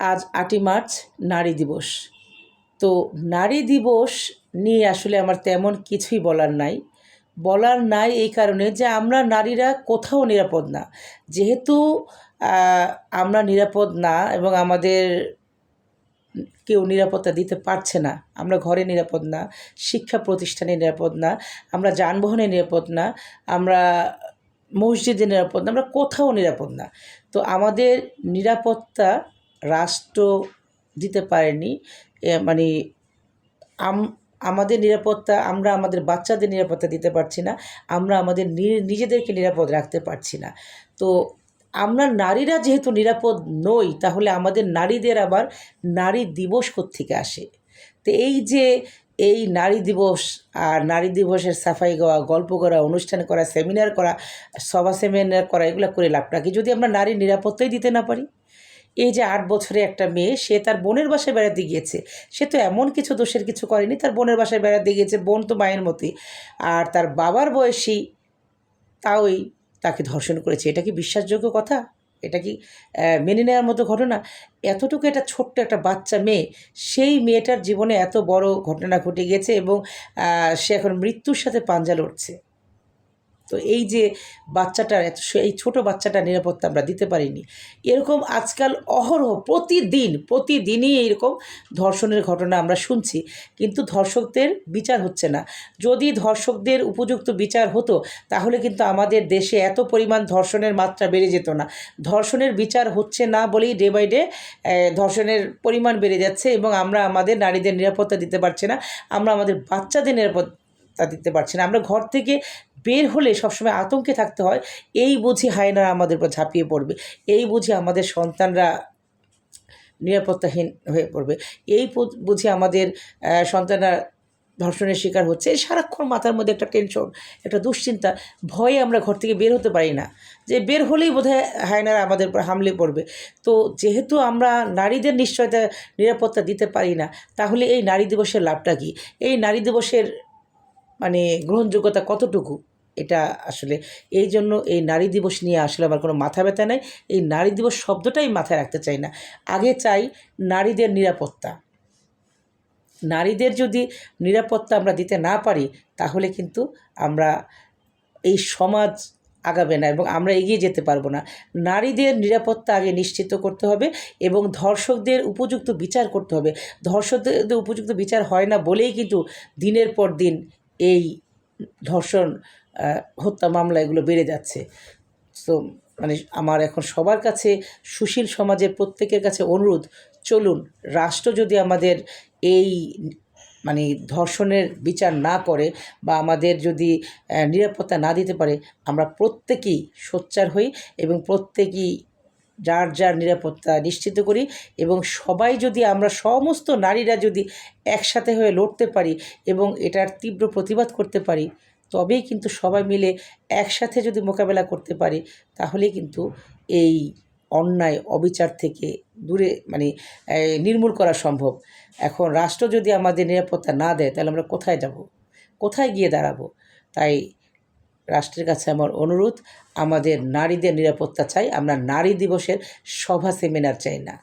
আজ আটই মার্চ, নারী দিবস। তো নারী দিবস নিয়ে আসলে আমার তেমন কিছুই বলার নাই। বলার নাই এই কারণে যে আমরা নারীরা কোথাও নিরাপদ না। যেহেতু আমরা নিরাপদ না এবং আমাদের কেউ নিরাপত্তা দিতে পারছে না, আমরা ঘরে নিরাপদ না, শিক্ষা প্রতিষ্ঠানে নিরাপদ না, আমরা যানবাহনে নিরাপদ না, আমরা মসজিদে নিরাপদ না, আমরা কোথাও নিরাপদ না। তো আমাদের নিরাপত্তা রাষ্ট্র দিতে পারেনি। মানে আম- আমাদের নিরাপত্তা, আমরা আমাদের বাচ্চাদের নিরাপত্তা দিতে পারছি না, আমরা আমাদের নিজেদেরকে নিরাপদ রাখতে পারছি না। তো, আমরা নারীরা যেহেতু নিরাপদ নই, তাহলে আমাদের নারীদের আবার নারী দিবস থেকে আসে? তো এই যে, এই নারী দিবস আর নারী দিবসের সাফাই গাওয়া গল্প করা, অনুষ্ঠান করা, সেমিনার করা, সভা সেমিনার করা, এগুলো করে লাভটা কি যদি আমরা নারীর নিরাপত্তাই দিতে না পারি? এই যে আট বছরে একটা মেয়ে, সে তার বোনের বাসায় বেড়াতে গিয়েছে। সে তো এমন কিছু দোষের কিছু করেনি, তার বোনের বাসায় বেড়াতে গিয়েছে, বোন তো মায়ের মতোই। আর তার বাবার বয়সী তাওই তাকে ধর্ষণ করেছে। এটা কি বিশ্বাসযোগ্য কথা? এটা কি মেনে নেওয়ার মতো ঘটনা? এতটুকু একটা ছোট্ট একটা বাচ্চা মেয়ে, সেই মেয়েটার জীবনে এত বড় ঘটনা ঘটে গেছে এবং সে এখন মৃত্যুর সাথে পাঞ্জা লড়ছে। তো এই যে বাচ্চাটার এত এই ছোট বাচ্চাটার নিরাপত্তা আমরা দিতে পারিনি। এরকম আজকাল অহরহ প্রতিদিন, প্রতিদিনই এরকম ধর্ষণের ঘটনা আমরা শুনছি। কিন্তু ধর্ষকদের বিচার হচ্ছে না। যদি ধর্ষকদের উপযুক্ত বিচার হতো, তাহলে কিন্তু আমাদের দেশে এত পরিমাণ ধর্ষণের মাত্রা বেড়ে যেত না। ধর্ষণের বিচার হচ্ছে না বলেই ডে বাই ডে ধর্ষণের পরিমাণ বেড়ে যাচ্ছে এবং আমরা আমাদের নারীদের নিরাপত্তা দিতে পারছি না। আমরা আমাদের বাচ্চাদের নিরাপত্তা দিতে পারছি না। আমরা ঘর থেকে বের হলে সবসময় আতঙ্কে থাকতে হয়, এই বুঝি হায়নারা আমাদের উপর ঝাঁপিয়ে পড়বে, এই বুঝি আমাদের সন্তানরা নিরাপত্তাহীন হয়ে পড়বে, এই বুঝি আমাদের সন্তানরা ধর্ষণের শিকার হচ্ছে, এই সারাক্ষণ মাথার মধ্যে একটা টেনশন একটা দুশ্চিন্তা, ভয়ে আমরা ঘর থেকে বের হতে পারি না। যে বের হলেই বোধহয় হায়নারা আমাদের উপর হামলে পড়বে। তো যেহেতু আমরা নারীদের নিশ্চয়তা, নিরাপত্তা দিতে পারি না, তাহলে এই নারী দিবসের লাভটা কী? এই নারী দিবসের মানে গ্রহণযোগ্যতা কতটুকু? এটা আসলে এই জন্য এই নারী দিবস নিয়ে আসলে আমার কোনো মাথা ব্যথা নেই। এই নারী দিবস শব্দটাই মাথায় রাখতে চাই না। আগে চাই নারীদের নিরাপত্তা। নারীদের যদি নিরাপত্তা আমরা দিতে না পারি, তাহলে কিন্তু আমরা এই সমাজ আগাবে না এবং আমরা এগিয়ে যেতে পারব না। নারীদের নিরাপত্তা আগে নিশ্চিত করতে হবে এবং ধর্ষকদের উপযুক্ত বিচার করতে হবে। ধর্ষকদের উপযুক্ত বিচার হয় না বলেই কিন্তু দিনের পর দিন এই ধর্ষণ হত্যা মামলা এগুলো বেড়ে যাচ্ছে। তো মানে আমার এখন সবার কাছে সুশীল সমাজের প্রত্যেকের কাছে অনুরোধ, চলুন রাষ্ট্র যদি আমাদের এই মানে ধর্ষণের বিচার না করে বা আমাদের যদি নিরাপত্তা না দিতে পারে, আমরা প্রত্যেকেই সোচ্চার হই এবং প্রত্যেকেই যার যার নিরাপত্তা নিশ্চিত করি এবং সবাই যদি আমরা সমস্ত নারীরা যদি একসাথে হয়ে লড়তে পারি এবং এটার তীব্র প্রতিবাদ করতে পারি, তবেই কিন্তু সবাই মিলে একসাথে যদি মোকাবেলা করতে পারি তাহলে কিন্তু এই অন্যায় অবিচার থেকে দূরে মানে নির্মূল করা সম্ভব। এখন রাষ্ট্র যদি আমাদের নিরাপত্তা না দেয়, তাহলে আমরা কোথায় যাব? কোথায় গিয়ে দাঁড়াবো? তাই রাষ্ট্রের কাছে আমার অনুরোধ, আমাদের নারীদের নিরাপত্তা চাই। আমরা নারী দিবসের সভা সেমিনার চাই না।